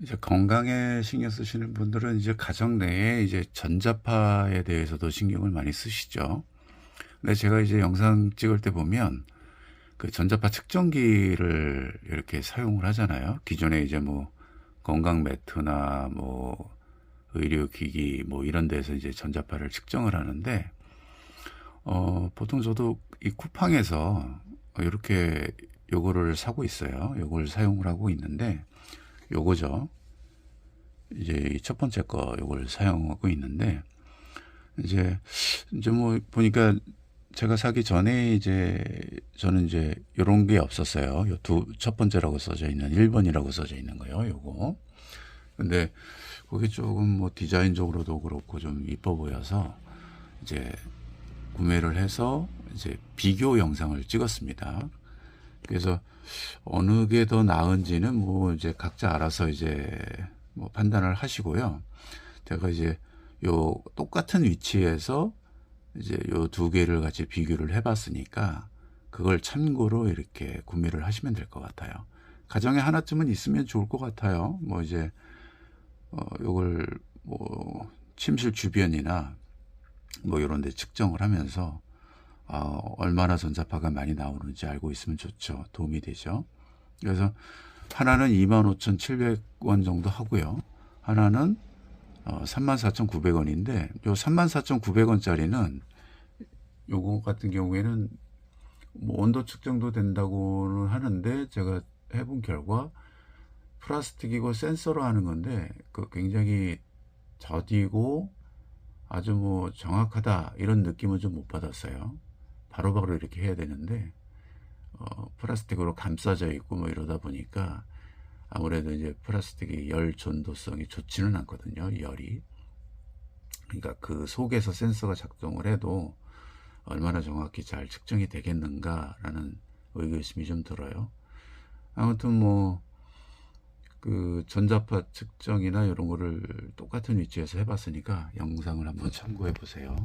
이제 건강에 신경 쓰시는 분들은 이제 가정 내에 이제 전자파에 대해서도 신경을 많이 쓰시죠. 근데 제가 이제 영상 찍을 때 보면 그 전자파 측정기를 이렇게 사용을 하잖아요. 기존에 이제 뭐 건강 매트나 뭐 의료기기 뭐 이런 데서 이제 전자파를 측정을 하는데 어 보통 저도 이 쿠팡에서 이렇게 요거를 사고 있어요. 요걸 사용을 하고 있는데 요거죠. 이제 첫 번째 거 요걸 사용하고 있는데 이제 이제 뭐 보니까 제가 사기 전에 이제 저는 이제 요런 게 없었어요. 요 두 첫 번째라고 써져 있는 1번이라고 써져 있는 거요. 요거. 근데 그게 조금 뭐 디자인적으로도 그렇고 좀 이뻐 보여서 이제 구매를 해서 이제 비교 영상을 찍었습니다. 그래서 어느 게 더 나은지는 뭐 이제 각자 알아서 이제 뭐 판단을 하시고요. 제가 이제 요 똑같은 위치에서 이제 요 두 개를 같이 비교를 해봤으니까 그걸 참고로 이렇게 구매를 하시면 될 것 같아요. 가정에 하나쯤은 있으면 좋을 것 같아요. 뭐 이제 어 요걸 뭐 침실 주변이나 뭐 이런 데 측정을 하면서 어, 얼마나 전자파가 많이 나오는지 알고 있으면 좋죠. 도움이 되죠. 그래서 하나는 25,700원 정도 하고요. 하나는 어, 34,900원인데 요 34,900원짜리는 요거 같은 경우에는 뭐 온도 측정도 된다고는 하는데 제가 해본 결과 플라스틱이고 센서로 하는 건데 그 굉장히 더디고 아주 뭐 정확하다 이런 느낌은 좀 못 받았어요. 바로 바로 이렇게 해야 되는데 어, 플라스틱으로 감싸져 있고 뭐 이러다 보니까 아무래도 이제 플라스틱이 열 전도성이 좋지는 않거든요. 열이. 그러니까 그 속에서 센서가 작동을 해도 얼마나 정확히 잘 측정이 되겠는가라는 의구심이 좀 들어요. 아무튼 뭐 그 전자파 측정이나 이런 거를 똑같은 위치에서 해봤으니까 영상을 한번 참고해 보세요.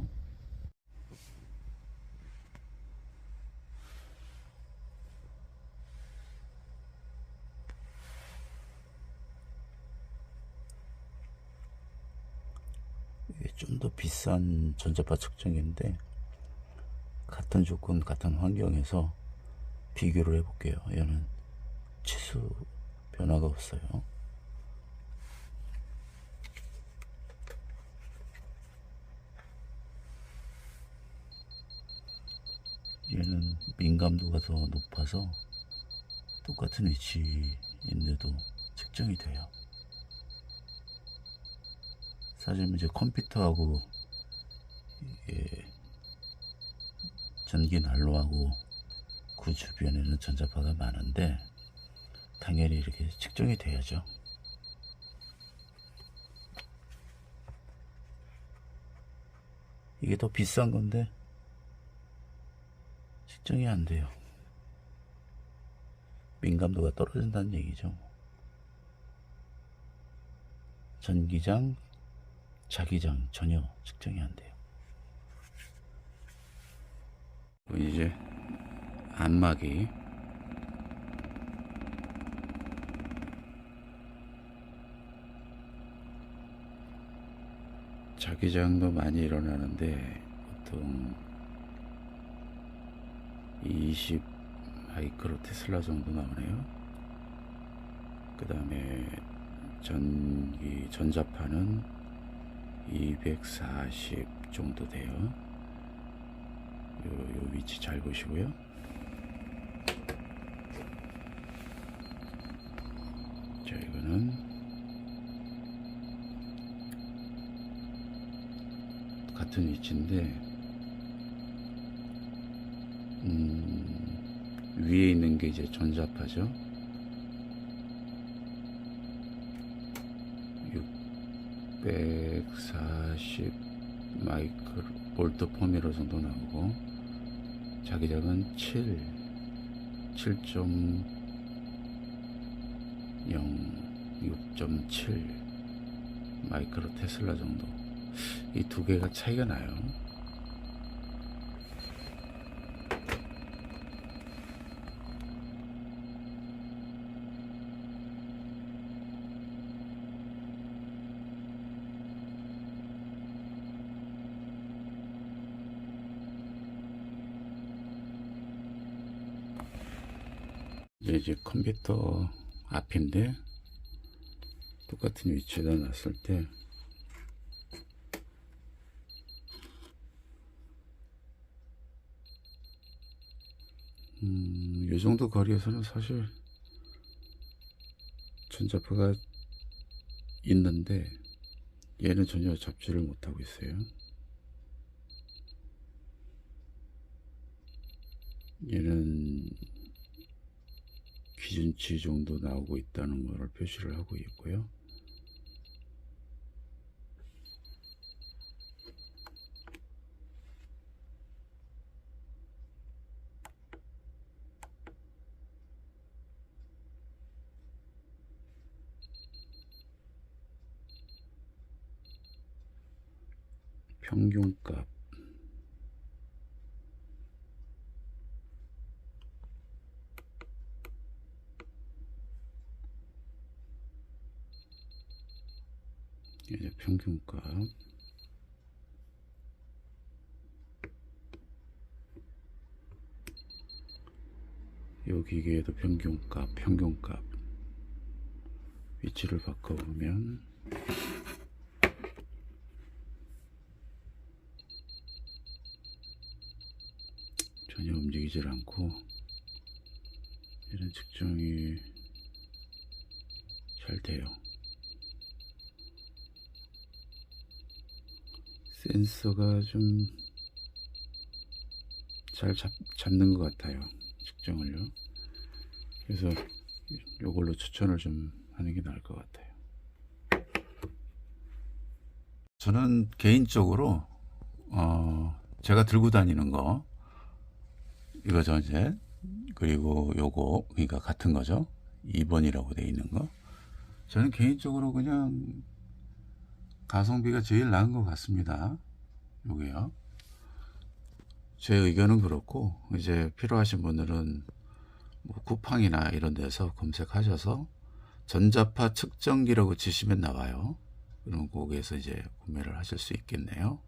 좀 더 비싼 전자파 측정기인데 같은 조건 같은 환경에서 비교를 해 볼게요. 얘는 치수 변화가 없어요. 얘는 민감도가 더 높아서 똑같은 위치인데도 측정이 돼요 사실 이제 컴퓨터하고 이게 전기 난로하고 그 주변에는 전자파가 많은데 당연히 이렇게 측정이 돼야죠. 이게 더 비싼 건데 측정이 안 돼요. 민감도가 떨어진다는 얘기죠. 전기장, 자기장 전혀 측정이 안 돼요. 이제 안마기 자기장도 많이 일어나는데 보통 20 마이크로 테슬라 정도 나오네요. 그 다음에 전기 전자파는 240 정도 돼요. 요, 요 위치 잘 보시고요. 자, 이거는 같은 위치인데, 음, 위에 있는 게 이제 전자파죠. 640 마이크로 볼트 포미로 정도 나오고 자기장은 7 7.0 6.7 마이크로 테슬라 정도. 이 두 개가 차이가 나요 이제 컴퓨터 앞인데 똑같은 위치에다 놨을 때 음, 이 정도 거리에서는 사실 전자파가 있는데 얘는 전혀 잡지를 못하고 있어요. 얘는 기준치 정도 나오고 있다는 것을 표시를 하고 있고요. 평균값 이제 평균값 요 기계에도 평균값 평균값 위치를 바꿔보면 전혀 움직이질 않고 이런 측정이 잘 돼요. 센서가 좀 잘 잡는 것 같아요. 측정을요. 그래서 이걸로 추천을 좀 하는 게 나을 것 같아요. 저는 개인적으로 어 제가 들고 다니는 거 이거 전제 그리고 요거 그러니까 같은 거죠 2번이라고 돼 있는 거 저는 개인적으로 그냥 가성비가 제일 나은 것 같습니다. 요게요. 제 의견은 그렇고 이제 필요하신 분들은 뭐 쿠팡이나 이런 데서 검색하셔서 전자파 측정기라고 치시면 나와요. 그럼 거기에서 이제 구매를 하실 수 있겠네요